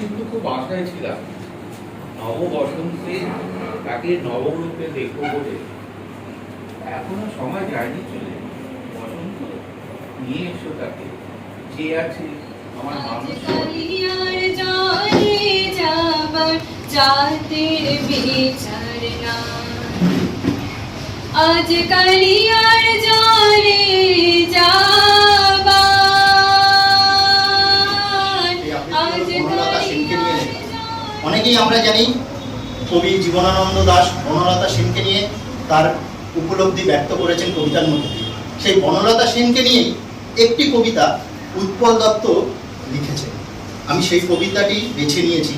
কিন্তু খুব আশায় ছিলাম। নববসন্তে তাকে নবরূপে দেখব বলে। এখনও সময় যায়নি চলে। বসন্ত, নিয়ে এসো তাকে। যে আছে আমার মানুষ। আজ কালিয়ার জলে যাবার অনেকেই আমরা জানি কবি জীবনানন্দ দাস বনলতা সেনকে নিয়ে তার উপলব্ধি ব্যক্ত করেছেন কবিতার মধ্যে। সেই বনলতা সেনকে নিয়েই একটি কবিতা উৎপল দত্ত লিখেছেন। আমি সেই কবিতাটি বেছে নিয়েছি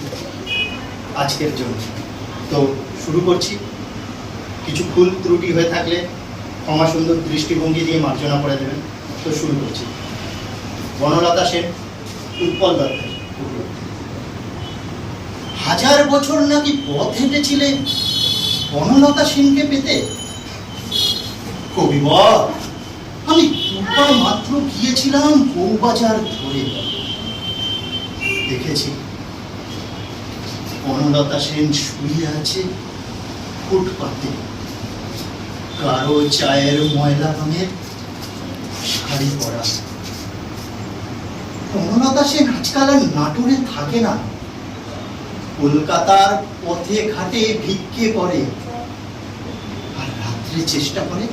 আজকের জন্য। তো শুরু করছি। কিছু ভুল ত্রুটি হয়ে থাকলে ক্ষমা সুন্দর দৃষ্টিভঙ্গি দিয়ে মার্জনা করে দেবেন। তো শুরু করছি। বনলতা সেন, উৎপল দত্তের। হাজার বছর নাকি পথ হেঁটেছিলে? বনলতা সেনকে পেতে? কবিবর আমি দুবার মাত্র গিয়েছিলাম বউবাজার ধরে। দেখেছি। বনলতা সেন শুয়ে আছে ফুটপাতে। কারও চায়ের ময়লা রঙের শাড়ি পরা। বনলতা সেন আজকাল আর নাটোরে থাকে না। কলকাতার পথে ঘাটে ভিক্ষে করে। আর রাত্রে চেষ্টা করে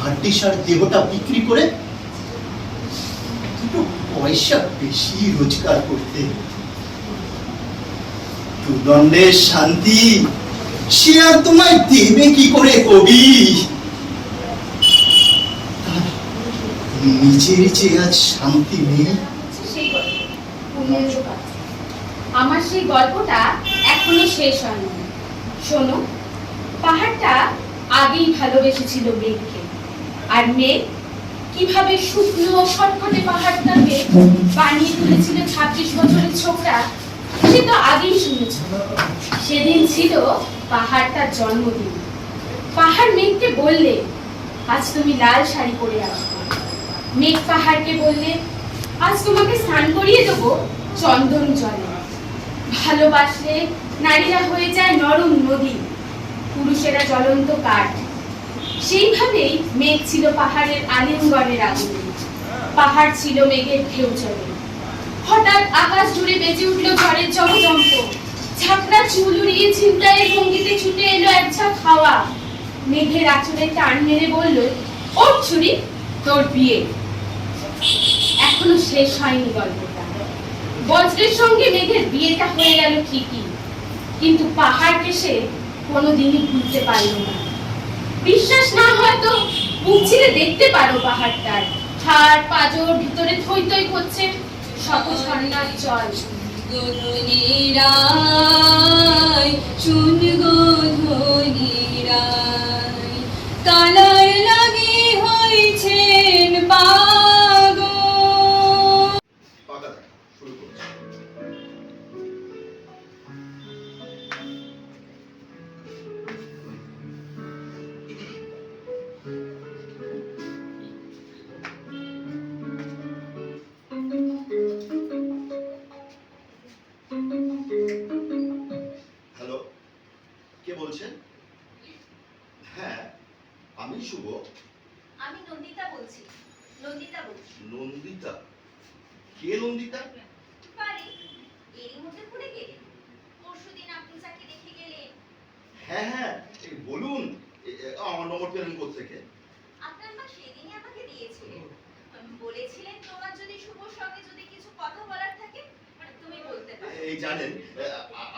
হাড্ডিসার দেহটা বিক্রি করে দুটো পয়সা বেশি রোজগার করতে। দুদণ্ডের শান্তি সে আর তোমায় দেবে কি করে কবি? নিজের যে আজ শান্তি নেই সেই গল্প পূর্ণেন্দ্র পাত্র। আমার সেই গল্পটা এখনও শেষ হয়নি। শোনো, পাহাড়টা আগেই ভালোবেসেছিল মেঘকে। আর মেঘ কীভাবে শুকনো খটখটে পাহাড়টাকে বানিয়ে তুলেছিল ছাব্বিশ বছরের ছোকরা, সে তো আগেই শুনেছ। সেদিন ছিল পাহাড়টার জন্মদিন। পাহাড় মেঘকে বললে, আজ তুমি লাল শাড়ি পরে আসবে। মেঘ পাহাড়কে বললে, আজ তোমাকে স্নান করিয়ে দেবো চন্দন জলে। ভালোবাসলে নারীরা হয়ে যায় নরম নদী, পুরুষেরা জ্বলন্ত কাঠ। সেইভাবেই মেঘ ছিল পাহাড়ের আলিঙ্গনের আগুনে। পাহাড় ছিল মেঘের ঢেউ চলে। হঠাৎ আকাশ জুড়ে বেজে উঠল ঝড়ের জমজম্প ঝাঁকড়া চুল উড়িয়ে ছিনতাইয়ের ভঙ্গিতে ছুটে এলো এক ঝাঁক হাওয়া। মেঘের আঁচলে টান মেরে বলল ওর ছুরি, তোর বিয়ে। এখনও শেষ হয়নি গল্পটা বজ্রের সঙ্গে মেঘের বিয়েটা হয়ে গেল ঠিকই। কিন্তু পাহাড়কে সে কোনোদিনই ভুলতে পারল না। বিশ্বাস না হয়তো বুক দেখতে পারো পাহাড়টার। হাড় পাজর ভিতরে থই থই করছে শত ঝর্ণার জল। গধনিরায় চুন গধনিরায় কালার লাগে হয়েছেন নন্দিতা? কে নন্দিতা? পারি। এরই মধ্যে ভুলে গেলেন পরশুদিন আপনি যাকে রেখে গেলেন। হ্যাঁ হ্যাঁ বলুন। আমার নম্বর পেলেন থেকে আপনার মা সেদিনই আমাকে দিয়েছিলেন বলেছিলেন তোমার যদি শুভর সঙ্গে যদি কিছু কথা বলার থাকে মানে তুমি বলতে পারো। এই জানেন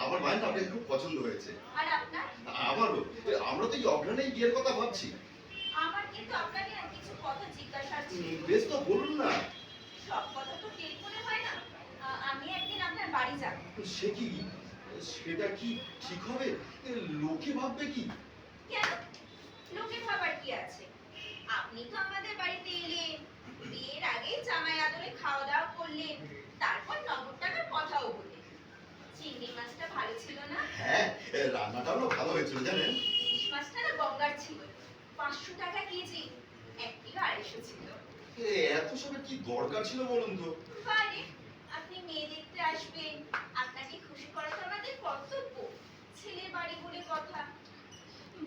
আমার মায়ের আপনাকে খুব পছন্দ হয়েছে। আর আপনার? আমারও। আমরা তো এই অঘ্রাণেই বিয়ের কথা ভাবছি। আমার কিন্তু আপনাকে না কিছু কথা জিজ্ঞাসার ছিল। বেশ তো বলুন না। সব কথা তো টেলিফোনে হয় না। আমি একদিন আপনার বাড়ি যাব। সে কি? সেটা কি ঠিক হবে? লোকে ভাববে কি? কেন? লোকে ভাবার কি আছে? আপনি তো আমাদের বাড়িতে এলেন। বিয়ের আগে জামাই আদরে খাওয়া দাওয়া করলেন। তারপর নগদ টাকার কথাও বললেন। চিংড়ি মাছটা ভালো ছিল না? হ্যাঁ রান্নাটাও ভালো হয়েছিল জানেন? ইলিশ মাছটা না গঙ্গার ছিল। পাঁচশো টাকা কেজি। এক কিলো আড়াইশো ছিল। এত সবের কি দরকার ছিল বলুন তো? বারে আপনি মেয়ে দেখতে আসবেন। আপনাকে খুশি করা তো আমাদের কর্তব্য। ছেলের বাড়ি বলে কথা।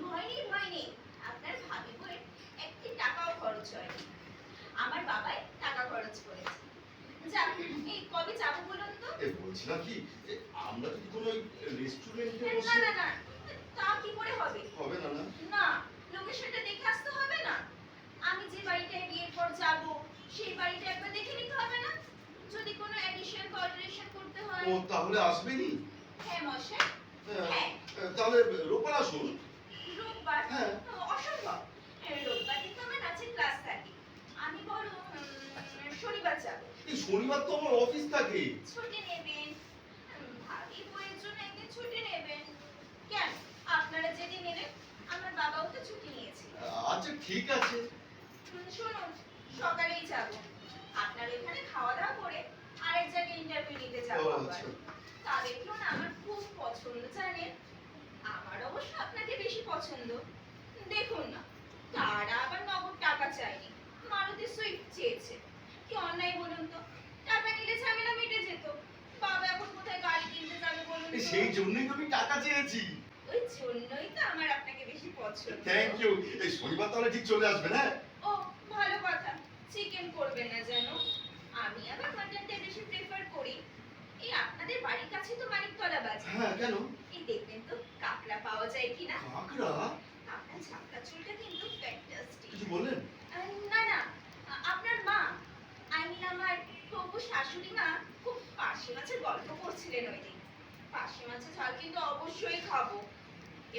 ভয় নেই ভয় নেই। আপনার ভাবি বইয়ের একটি টাকাও খরচ হয়নি। আমার বাবাই টাকা খরচ করেছে। যাক এই কবে যাব বলুন তো? বলছিলাম কি আমরা যদি কোনো রেস্টুরেন্টে না না না। তা কি করে হবে? হবে না না। লোকেশনটা দেখে আসতে হবে না। আমি যে বাড়িটায় বিয়ের পর যাব সেই বাড়িটা একবার দেখে নিতে হবে না? যদি কোনো অ্যাডিশন বা অল্টারেশন করতে হয়। ও তাহলে আসবেনি হ্যাঁ মশাই। হ্যাঁ, হ্যাঁ। তাহলে রোববার আসুন। রোববার? হ্যাঁ। অসম্ভব। হ্যাঁ, রোববার কিন্তু আমার নাচের ক্লাস থাকে। আমি বড় শনিবার যাব। এই শনিবার তো আমার অফিস থাকে। ছুটি নেবেন। ভাবি বইয়ের জন্য একদিন ছুটি নেবেন। কেন? আপনারা যেদিন নেবেন বাবাও তো ছুটি নিয়েছিল আচ্ছা ঠিক আছে। শুনুন সকালেই যাব। আপনার এখানে খাওয়া দাওয়া করে আরেক জায়গায় ইন্টারভিউ নিতে যাব। তা দেখল না আমার খুব পছন্দ জানেন? আমার অবশ্য আপনাকে বেশি পছন্দ। দেখুন না তারা আবার নগদ টাকা চায়নি। মারুতি সুইফট চেয়েছে। কি অন্যায় বলুন তো? টাকা নিলে ঝামেলা মিটে যেত। বাবা এখন কোথায় গাড়ি কিনতে যাবে বলুন? সেই জন্যই তো আমি টাকা চেয়েছি। ওই জন্যই তো আমার আপনাকে বেশি পছন্দ। থ্যাংক ইউ এই শনিবার তাহলে ঠিক চলে আসবেন হ্যাঁ ও ভালো কথা। চিকেন করবেন না যেন। আমি আবার মাটনটা বেশি প্রেফার করি। এই আপনাদের বাড়ির কাছে তো মানিকতলা বাজার। হ্যাঁ কেন? এই দেখবেন তো কাঁকড়া পাওয়া যায় কিনা। কাঁকড়া? আপনার ছাপটা চুলটা কিন্তু ফ্যান্টাস্টিক কিছু বললেন? না না। আপনার মা আই মিন আমার প্রভু শাশুড়ি মা খুব পার্শে মাছের গল্প করছিলেন ওই দিন। পার্শে মাছের ঝাল কিন্তু অবশ্যই খাব।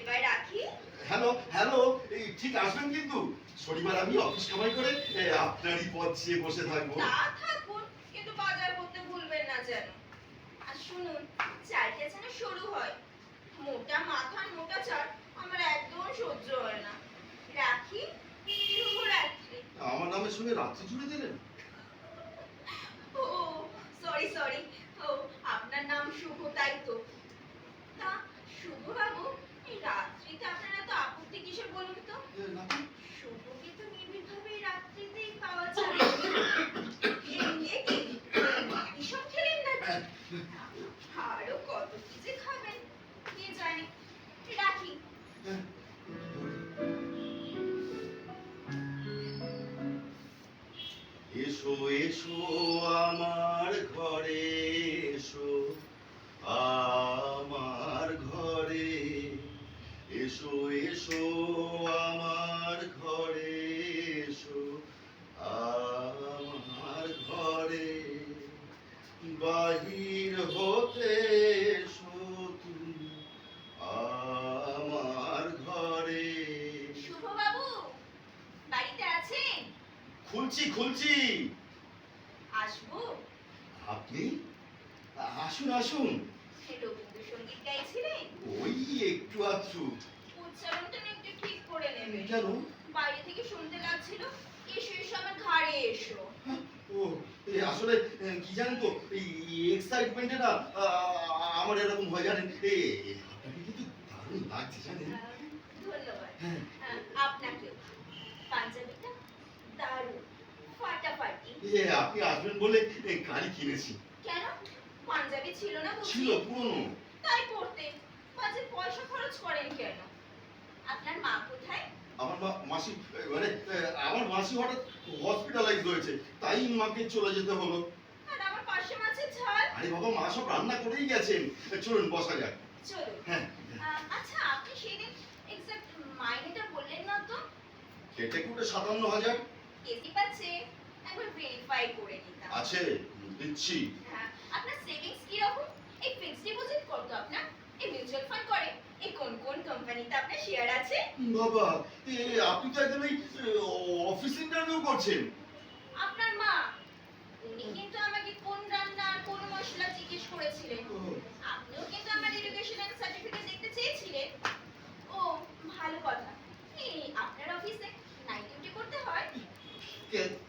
এবার রাখি। হ্যালো হ্যালো এই ঠিক আসবেন কিন্তু? শনিবার আমি অফিস কামাই করে আপনারই পথ চেয়ে বসে থাকব। তা থাকুন কিন্তু বাজার করতে ভুলবেন না যেন। আর শুনুন চালটা যেন সরু হয়। মোটা মাথার মোটা চাল আমার একদম সহ্য হয় না। রাখি শুভরাত্রি। আমার নামের সঙ্গে রাত্রি জুড়ে দিলেন? ও সরি সরি ও আপনার নাম শুভ তাই তো। তা শুভ বাবু এই রাত্রিতে আসলে কি জানেন তো এই এক্সাইটমেন্টে না আমার এরকম হয় জানেন? এই আপনাকে কিন্তু দারুণ লাগছে জানেন? ধন্যবাদ। হ্যাঁ। পাঞ্জাবিটা দারুণ ফাটাফাটি। এ আপনি আসবেন বলে এ, গাড়ি কিনেছি। কেন? পাঞ্জাবি ছিল না বুঝি? ছিল পুরনো। তাই পড়তে। পয়সা খরচ করেন কেন? আপনার মা কোথায়? আমার মা মাসি মানে আমার মাসি হঠাৎ হসপিটালাইজ হয়েছে তাই মাকে চলে যেতে হলো। আর বাবা মা সব রান্না করেই গেছেন। চলুন বসা যাক। হ্যাঁ। আচ্ছা আপনি সেদিন এক্সাক্ট মাইনেটা বললেন না তো? কেটে কুটে সাতান্ন হাজার। কেসি পাচ্ছে। একবার ভেরিফাই করে নিতাম। আছে দিচ্ছি। হ্যাঁ আপনার সেভিংস কি রকম এই ফিক্সড ডিপোজিট কত আপনার? এই মিউচুয়াল ফান্ড করে। এই কোন কোন কোম্পানিতে আপনার শেয়ার আছে? বাবা আপনি তো একদম এই অফিস ইন্টারভিউ করছেন। আপনার মা উনি কিন্তু আমাকে কোন রান্না আর কোন মশলা জিজ্ঞেস করেছিলেন। আপনিও কিন্তু আমার এডুকেশন সার্টিফিকেট দেখতে চেয়েছিলেন। ও ভালো কথা। এই আপনার অফিসে নাইট ডিউটি করতে হয়?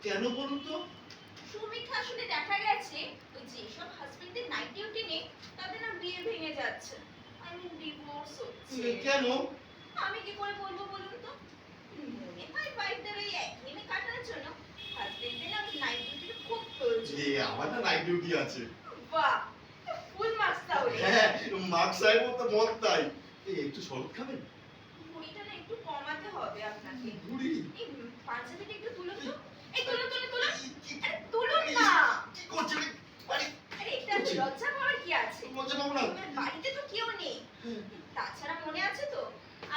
কেন বলুন তো? সমীক্ষা আসলে দেখা গেছে ওই যেসব হাজবেন্ডের নাইট ডিউটি নেই তাদের না বিয়ে ভেঙে যাচ্ছে। ডিভোর্স হচ্ছে কেন? আমি কি করে বলব বলুন তো? মনে হয় বাড়িটার ওই একঘেয়েমি কাটানোর জন্য হাজবেন্ডের না নাইট ডিউটির খুব প্রয়োজন। যে আমার না নাইট ডিউটি আছে। বাহ ফুল মার্কস তাহলে। হ্যাঁ মার্ক সাহেবও তো মত তাই। একটু শরৎ খাবেন? ভুঁড়িটা না একটু কমাতে হবে আপনাকে। বুড়ি এই পাঞ্জাবিটা একটু তুলুন তো এই তুলুন তুলুন তুলুন আরে তুলুন না কি করছেন বাড়ি আরে এটা লজ্জা পাওয়ার কি আছে লজ্জা পাবো না তোমার বাড়িতে তো কেউ নেই তাছাড়া মনে আছে তো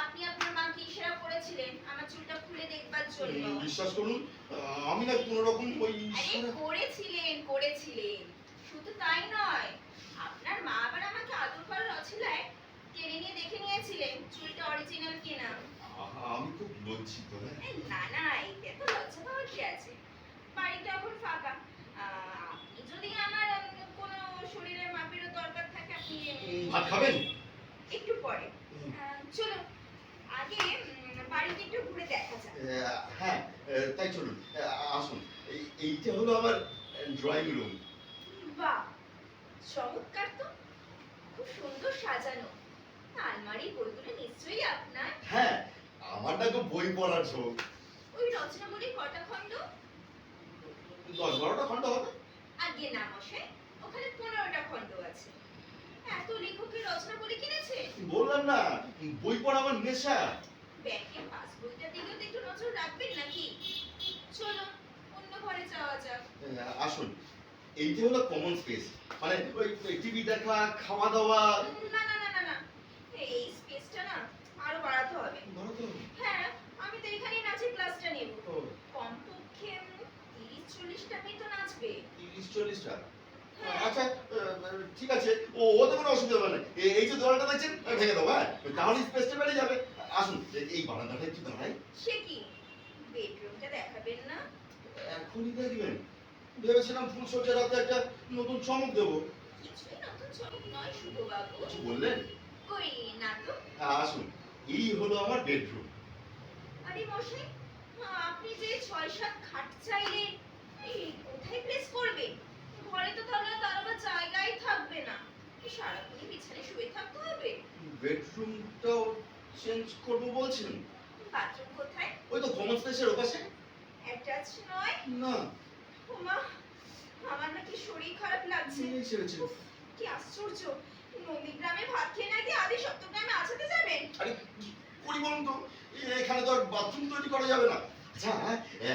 আপনি আপনার মাকে ইশারা করেছিলেন আমার চুলটা খুলে দেখবার জন্য উম, বিশ্বাস করুন আহ, আমি না কোনো রকম ওই আরে করেছিলেন করেছিলেন শুধু তাই নয় আপনার মা আবার আমাকে আদর করার অছিলায় টেনে নিয়ে দেখে নিয়েছিলেন চুলটা অরিজিনাল কিনা। আমি খুব লজ্জিত হ্যাঁ? না না এতে তো লজ্জা পাওয়ার কি আছে। বাড়িতে এখন ফাঁকা। আপনি যদি আমার কোনো শরীরের মাপেরও দরকার থাকে আপনি ভাত খাবেন? একটু পরে। চলুন আগে বাড়িতে একটু ঘুরে দেখা যাক। হ্যাঁ তাই চলুন আসুন। এইটা হলো আমার ড্রয়িং রুম চমৎকার তো। খুব সুন্দর সাজানো। আলমারি বইগুলো নিশ্চয়ই আপনার। হ্যাঁ আমার না তো বই পড়ার শোক ওই রচনাবলী কটা খণ্ড? দশ বারোটা খন্ড হবে। আগে না মশাই ওখানে পনেরোটা খণ্ড আছে। এত লেখকের রচনাবলী কিনেছে বললাম না বই পড়া আমার নেশা। ব্যাংকের পাস বইটা দিকেও তো একটু নজর রাখবেন নাকি? চলো অন্য ঘরে যাওয়া যাক। আহ, আসুন। এইটা হলো কমন স্পেস মানে ওই টিভি দেখা খাওয়া দাওয়া না না না না। এই স্পেসটা না আরও বাড়াতে হবে। বলো তো। হ্যাঁ আমি তো এখানেই নাচের ক্লাসটা নেব। কমপক্ষে তিরিশ চল্লিশটা মেয়ে তো নাচবে। তিরিশ চল্লিশটা? হ্যাঁ। আচ্ছা ঠিক আছে। ও ওতে কোনো অসুবিধা হবে না। এই যে দেওয়ালটা দেখছেন ভেঙে দেবো হ্যাঁ? তাহলে স্পেসটা বেড়ে যাবে। আসুন এই বারান্দাটা একটু দাঁড়াই। সে কি? বেডরুমটা দেখাবেন না। এখনই দেখবেন। ভেবেছিলাম ফুল সজ্জার রাতে একটা নতুন চমক দেবো। কিছুই নতুন চমক নয় শুভবাবু। কিছু বললেন? কই না তো। হ্যাঁ, আসুন। এই হলো আমার বেডরুম আরে মশাই আপনি যে ছয় সাত খাট চাইলে কোথায় প্লেস করবে? ঘরে তো তাহলে তার আবার জায়গাই থাকবে না। বিছানায় শুয়ে থাকতে হবে? বেডরুমটাও চেঞ্জ করব বলছেন? বাথরুম কোথায়? ওই তো কমন স্পেসের ওপাশে। অ্যাটাচ নয়? না। ওমা আমার নাকি শরীর খারাপ লাগছে। কি আশ্চর্য। নন্দীগ্রামে ভাত খেয়ে নাকি আদি সপ্তগ্রামে আছাতে যাবেন আরে করি বলুন তো? এখানে তো বাথরুম তৈরি করা যাবে না। আচ্ছা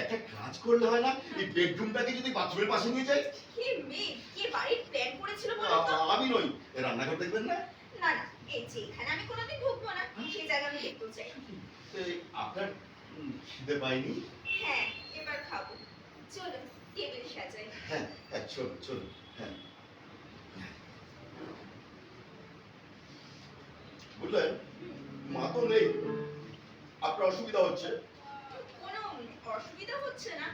একটা কাজ করলে হয় না? এই বেডরুমটাকে যদি বাথরুমের পাশে নিয়ে যাই কে মেয়ে? কে বাড়ির প্ল্যান করেছিল বলো তো? আমি নই। রান্নাঘর দেখবেন না? না না এই যে এখানে আমি কোনোদিন ঢুকবো না। সেই জায়গা আমি দেখতে চাই। আপনার খিদে পাইনি হ্যাঁ এবার খাব। চলো টেবিল সাজাই। হ্যাঁ হ্যাঁ চলুন চলুন হ্যাঁ। বুঝলেন? মা তো নেই। আপনার অসুবিধা হচ্ছে? কোনো অসুবিধা হচ্ছে না।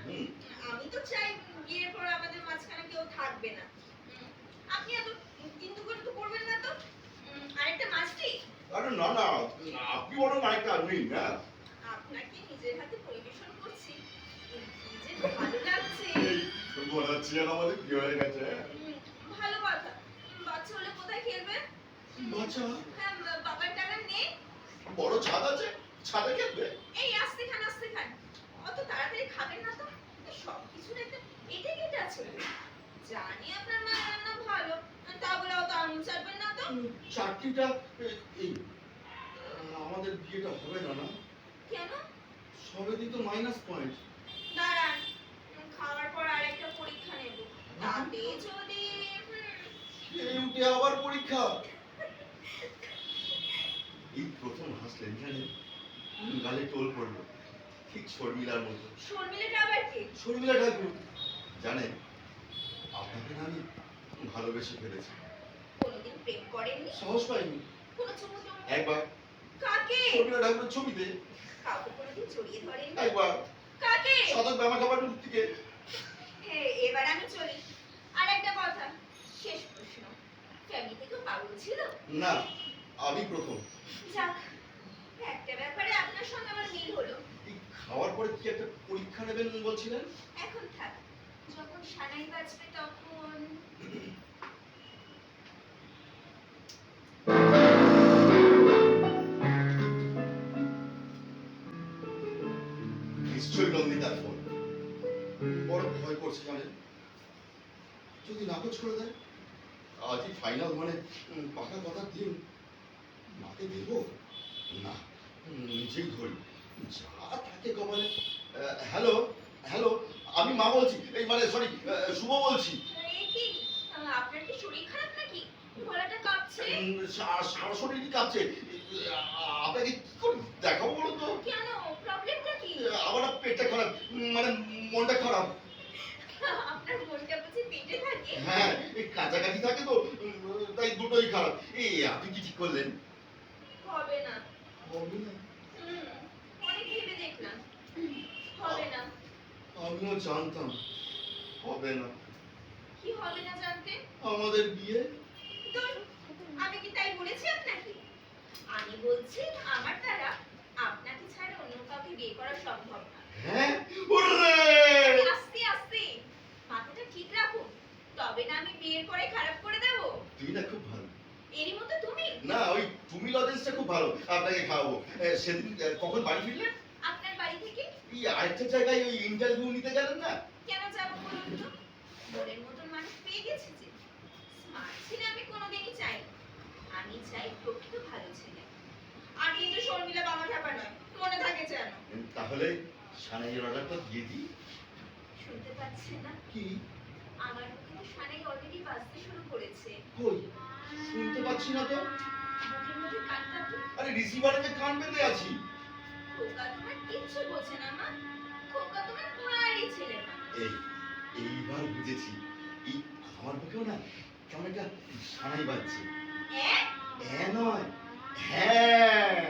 আমি তো চাই বিয়ের পর আমাদের মাঝখানে কেউ থাকবে না। আপনি এত কিন্তু করে তো করবেন না তো? আরেকটা মাছটি? আরে না না আপনি বরং আরেকটা আনবেন না আপনাকে নিজের হাতে আমাদের বিয়ে হয়ে গেছে? হ্যাঁ? ভালো কথা। বাচ্চা হলে কোথায় খেলবে? বাচ্চা? হ্যাঁ বাবার টাকা নেই। বড় ছাদ আছে? ছাদে খেলবে? এই আস্তে খান আস্তে খান। অত তাড়াতাড়ি খাবেন না তো? সব কিছুর একটা এটা কেটে আছে। জানি আপনার মা রান্না ভালো। তা বলে অত আঙুল চাটবেন না তো? আহ, আমাদের বিয়েটা হবে না না? কেন? সবেরই তো মাইনাস পয়েন্ট দাঁড়ান। খাওয়ার পর আরেকটা পরীক্ষা নেব। তাতে যদি উঠে আবার পরীক্ষা। এই প্রথম হাসলেন জানেন গালে টোল পড়ল। ঠিক শর্মিলার মতো। শর্মিলাটা আবার কি? শর্মিলা ঠাকুর। জানেন আপনাকে না আমি ভালোবেসে ফেলেছি। কোনোদিন প্রেম করেননি? সাহস পাইনি। কোনো চুমু একবার। কাকে? শর্মিলা ঠাকুরের ছবিতে। কাউকে কোনোদিন জড়িয়ে ধরেননি? একবার। কাকে? সদর ব্যামা খাবার থেকে। এবার আমি চলি। আর একটা কথা শেষ প্রশ্ন। ফ্যামিলিতে কেউ পাগল ছিল? না আমি প্রথম। যাক একটা ব্যাপারে আপনার সঙ্গে আমার মিল হলো। খাওয়ার পরে কি একটা পরীক্ষা নেবেন বলছিলেন? এখন থাক যখন সানাই বাজবে তখন যদি নাকচ করে দেয়? আজই ফাইনাল মানে পাকা কথার দিন। মাকে দেব? না নিজেই ধরি। যা থাকে আহ, হ্যালো হ্যালো আমি মা বলছি এই মানে সরি শুভ বলছি। আপনার কি শরীর খারাপ নাকি? গলাটা কাঁপছে? সারা শরীরই কাঁপছে। আপনাকে কি করে দেখাবো বলুন তো? কেন? প্রবলেমটা কি? আমার পেটটা খারাপ মানে মনটা খারাপ। আপনার মনটা বুঝি পেটে থাকে হ্যাঁ কাছাকাছি থাকে তো তাই দুটোই খারাপ। এই আপনি কি ঠিক করলেন? হবে না। হবে না। অনেক ভেবে দেখলাম। হবে না। আমিও জানতাম হবে না। কি হবে না জানতে? আমাদের বিয়ে? আমি কি তাই বলেছি আপনাকে? আমি বলছি আমার দ্বারা আপনাকে ছাড়া অন্য কাউকে বিয়ে করা সম্ভব না। হ্যাঁ ওরে আস্তে আস্তে মাথাটা ঠিক রাখুন তবে না আমি বিয়ের পরে খারাপ করে দেবো? তুমি না খুব ভালো। এরই মতো তুমি? না ওই তুমি লজেন্সটা খুব ভালো। আপনাকে খাওয়াবো। সেদিন কখন বাড়ি ফিরলেন? আপনার বাড়ি থেকে? এই আরেকটা জায়গায় ওই ইন্টারভিউ নিতে গেলেন না? কেন যাব বলুন তো? বোনের মতন মানুষ পেয়ে গেছে যে। স্মার্ট ছেলে আমি কোনোদিনই চাই আমি চাই প্রকৃত ভালো ছেলে। আর কিন্তু শর্মিলা বাবা ঠাপা নয় মনে থাকে যেন। তাহলে সানাইয়ের অর্ডারটা দিয়ে দিই। শুনতে পাচ্ছেন না? কি? আমার মুখে তো সানাই অলরেডি বাজতে শুরু করেছে। কই? শুনতে পাচ্ছি না তো। মুখের মধ্যে কানটা তো আরে রিসিভারে কান বেঁধে আছি। খোকা তোমার কিচ্ছু বোঝে না মা। খোকা তোমার মায়েরই ছেলে এই এইবার বুঝেছি। এই আমার মুখেও না কেমন একটা সানাই বাজছে। হ্যাঁ? হ্যাঁ নয় হ্যাঁ।